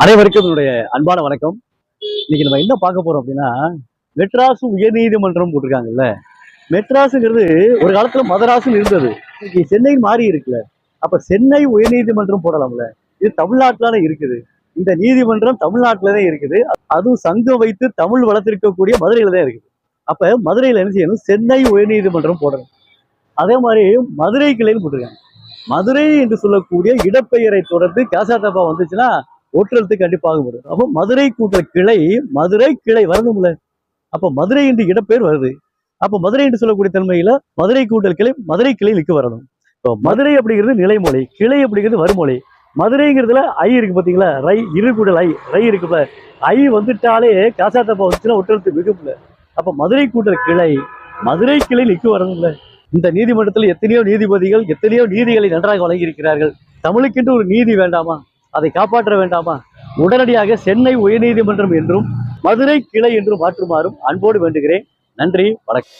அனைவருக்கும் என்னுடைய அன்பான வணக்கம். இன்னைக்கு நம்ம என்ன பார்க்க போறோம் அப்படின்னா மெட்ராஸ் உயர்நீதிமன்றம் போட்டிருக்காங்கல்ல. மெட்ராஸுங்கிறது ஒரு காலத்துல மதராசுன்னு இருந்தது. இன்னைக்கு சென்னை மாறி இருக்குல்ல. அப்ப சென்னை உயர்நீதிமன்றம் போடலாம்ல. இது தமிழ்நாட்டுல இருக்குது. இந்த நீதிமன்றம் தமிழ்நாட்டுலதான் இருக்குது. அதுவும் சங்கம் வைத்து தமிழ் வளர்த்திருக்கக்கூடிய மதுரையில தான் இருக்குது. அப்ப மதுரையில என்ன செய்யணும்? சென்னை உயர்நீதிமன்றம் போடணும். அதே மாதிரி மதுரை கிளைன்னு போட்டிருக்காங்க. மதுரை என்று சொல்லக்கூடிய இடப்பெயரை தொடர்ந்து கேசாட்டப்பா வந்துச்சுன்னா ஒட்டுறதுக்கு கண்டிப்பாக வரும் அப்போ மதுரை கூட்டுற கிளை மதுரை கிளை வரணும்ல. அப்போ மதுரை என்று இடப்பெயர் வருது. அப்போ மதுரை என்று சொல்லக்கூடிய தன்மையில மதுரை கூட்டல் கிளை மதுரை கிளைக்கு வரணும். இப்போ மதுரை அப்படிங்கிறது நிலைமொழி கிளை அப்படிங்கிறது வருமொழி மதுரைங்கிறதுல ஐ இருக்கு பாத்தீங்களா? ரை இரு கூடல் ஐ. ரை இருக்குல்ல ஐ வந்துட்டாலே காசாத்தப்பா வந்துச்சுன்னா ஒற்றெழுத்து மிகும்ல அப்போ மதுரை கூட்டல் கிளை மதுரை கிளை நிற்கு வரணும்ல. இந்த நீதிமன்றத்தில் எத்தனையோ நீதிபதிகள் எத்தனையோ நீதிகளை நன்றாக வழங்கியிருக்கிறார்கள். தமிழுக்கென்று ஒரு நீதி வேண்டாமா? அதை காப்பாற்ற வேண்டாமா? உடனடியாக சென்னை உயர்நீதிமன்றம் என்றும் மதுரை கிளை என்றும் மாற்றுமாறும் அன்போடு வேண்டுகிறேன். நன்றி வணக்கம்.